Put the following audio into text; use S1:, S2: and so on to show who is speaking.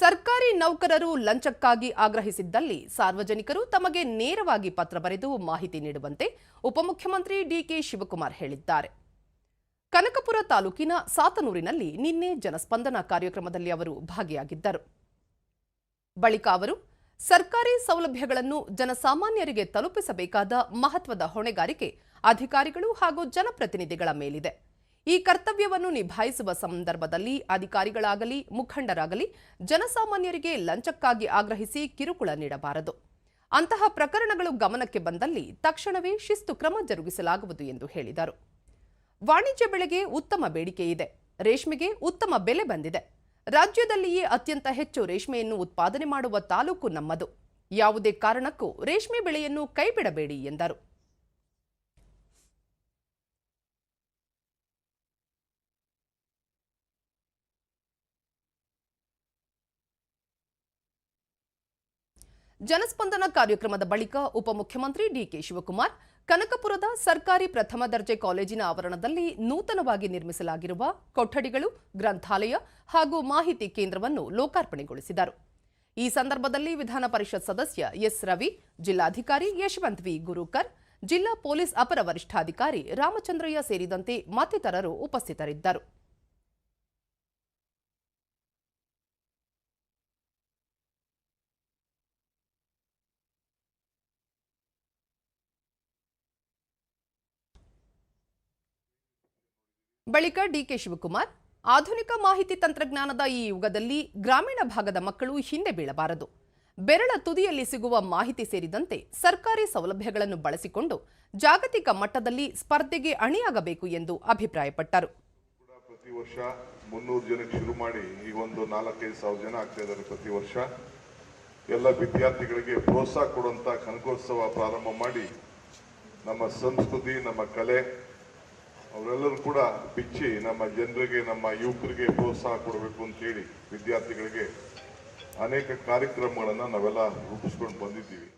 S1: ಸರ್ಕಾರಿ ನೌಕರರು ಲಂಚಕ್ಕಾಗಿ ಆಗ್ರಹಿಸಿದ್ದಲ್ಲಿ ಸಾರ್ವಜನಿಕರು ತಮಗೆ ನೇರವಾಗಿ ಪತ್ರ ಬರೆದು ಮಾಹಿತಿ ನೀಡುವಂತೆ ಉಪಮುಖ್ಯಮಂತ್ರಿ ಡಿಕೆ ಶಿವಕುಮಾರ್ ಹೇಳಿದ್ದಾರೆ. ಕನಕಪುರ ತಾಲೂಕಿನ ಸಾತನೂರಿನಲ್ಲಿ ನಿನ್ನೆ ಜನಸ್ಪಂದನ ಕಾರ್ಯಕ್ರಮದಲ್ಲಿ ಅವರು ಭಾಗಿಯಾಗಿದ್ದರು. ಬಳಿಕ ಅವರು, ಸರ್ಕಾರಿ ಸೌಲಭ್ಯಗಳನ್ನು ಜನಸಾಮಾನ್ಯರಿಗೆ ತಲುಪಿಸಬೇಕಾದ ಮಹತ್ವದ ಹೊಣೆಗಾರಿಕೆ ಅಧಿಕಾರಿಗಳು ಹಾಗೂ ಜನಪ್ರತಿನಿಧಿಗಳ ಮೇಲಿದೆ. ಈ ಕರ್ತವ್ಯವನ್ನು ನಿಭಾಯಿಸುವ ಸಂದರ್ಭದಲ್ಲಿ ಅಧಿಕಾರಿಗಳಾಗಲಿ, ಮುಖಂಡರಾಗಲಿ ಜನಸಾಮಾನ್ಯರಿಗೆ ಲಂಚಕ್ಕಾಗಿ ಆಗ್ರಹಿಸಿ ಕಿರುಕುಳ ನೀಡಬಾರದು. ಅಂತಹ ಪ್ರಕರಣಗಳು ಗಮನಕ್ಕೆ ಬಂದಲ್ಲಿ ತಕ್ಷಣವೇ ಶಿಸ್ತು ಕ್ರಮ ಜರುಗಿಸಲಾಗುವುದು ಎಂದು ಹೇಳಿದರು. ವಾಣಿಜ್ಯ ಬೆಳೆಗೆ ಉತ್ತಮ ಬೇಡಿಕೆ ಇದೆ. ರೇಷ್ಮೆಗೆ ಉತ್ತಮ ಬೆಲೆ ಬಂದಿದೆ. ರಾಜ್ಯದಲ್ಲಿಯೇ ಅತ್ಯಂತ ಹೆಚ್ಚು ರೇಷ್ಮೆಯನ್ನು ಉತ್ಪಾದನೆ ಮಾಡುವ ತಾಲೂಕು ನಮ್ಮದು. ಯಾವುದೇ ಕಾರಣಕ್ಕೂ ರೇಷ್ಮೆ ಬೆಳೆಯನ್ನು ಕೈಬಿಡಬೇಡಿ ಎಂದರು. ಜನಸ್ಪಂದನ ಕಾರ್ಯಕ್ರಮದ ಬಳಿಕ ಉಪಮುಖ್ಯಮಂತ್ರಿ ಡಿಕೆ ಶಿವಕುಮಾರ್, ಕನಕಪುರದ ಸರ್ಕಾರಿ ಪ್ರಥಮ ದರ್ಜೆ ಕಾಲೇಜಿನ ಆವರಣದಲ್ಲಿ ನೂತನವಾಗಿ ನಿರ್ಮಿಸಲಾಗಿರುವ ಕೊಠಡಿಗಳು, ಗ್ರಂಥಾಲಯ ಹಾಗೂ ಮಾಹಿತಿ ಕೇಂದ್ರವನ್ನು ಲೋಕಾರ್ಪಣೆಗೊಳಿಸಿದರು. ಈ ಸಂದರ್ಭದಲ್ಲಿ ವಿಧಾನ ಪರಿಷತ್ ಸದಸ್ಯ ಎಸ್. ರವಿ, ಜಿಲ್ಲಾಧಿಕಾರಿ ಯಶವಂತ್ ವಿ. ಗುರುಕರ್, ಜಿಲ್ಲಾ ಪೊಲೀಸ್ ಅಪರ ವರಿಷ್ಠಾಧಿಕಾರಿ ರಾಮಚಂದ್ರಯ್ಯ ಸೇರಿದಂತೆ ಮತ್ತಿತರರು ಉಪಸ್ಥಿತರಿದ್ದರು. ಬಳಿಕ ಡಿಕೆ ಶಿವಕುಮಾರ್, ಆಧುನಿಕ ಮಾಹಿತಿ ತಂತ್ರಜ್ಞಾನದ ಈ ಯುಗದಲ್ಲಿ ಗ್ರಾಮೀಣ ಭಾಗದ ಮಕ್ಕಳು ಹಿಂದೆ ಬೀಳಬಾರದು. ಬೆರಳ ತುದಿಯಲ್ಲಿ ಸಿಗುವ ಮಾಹಿತಿ ಸೇರಿದಂತೆ ಸರ್ಕಾರಿ ಸೌಲಭ್ಯಗಳನ್ನು ಬಳಸಿಕೊಂಡು ಜಾಗತಿಕ ಮಟ್ಟದಲ್ಲಿ ಸ್ಪರ್ಧೆಗೆ ಅಣಿಯಾಗಬೇಕು ಎಂದು ಅಭಿಪ್ರಾಯಪಟ್ಟರು.
S2: ಪ್ರತಿ ವರ್ಷ ಮುನ್ನೂರು ಜನಕ್ಕೆ ಶುರು ಮಾಡಿ ಈಗ ಒಂದು ನಾಲ್ಕೈದು ಸಾವಿರ ಜನ ಆಗ್ತಾ ಪ್ರತಿ ವರ್ಷ. ಎಲ್ಲ ವಿದ್ಯಾರ್ಥಿಗಳಿಗೆ ಪ್ರೋತ್ಸಾಹ ಕೊಡುವಂತಹ ಕನಕೋತ್ಸವ ಪ್ರಾರಂಭ ಮಾಡಿ ನಮ್ಮ ಸಂಸ್ಕೃತಿ, ನಮ್ಮ ಕಲೆ ಅವರೆಲ್ಲರೂ ಕೂಡ ಬಿಚ್ಚಿ ನಮ್ಮ ಜನರಿಗೆ, ನಮ್ಮ ಯುವಕರಿಗೆ ಪ್ರೋತ್ಸಾಹ ಕೊಡಬೇಕು ಅಂತೇಳಿ ವಿದ್ಯಾರ್ಥಿಗಳಿಗೆ ಅನೇಕ ಕಾರ್ಯಕ್ರಮಗಳನ್ನು ನಾವೆಲ್ಲ ರೂಪಿಸ್ಕೊಂಡು ಬಂದಿದ್ದೀವಿ.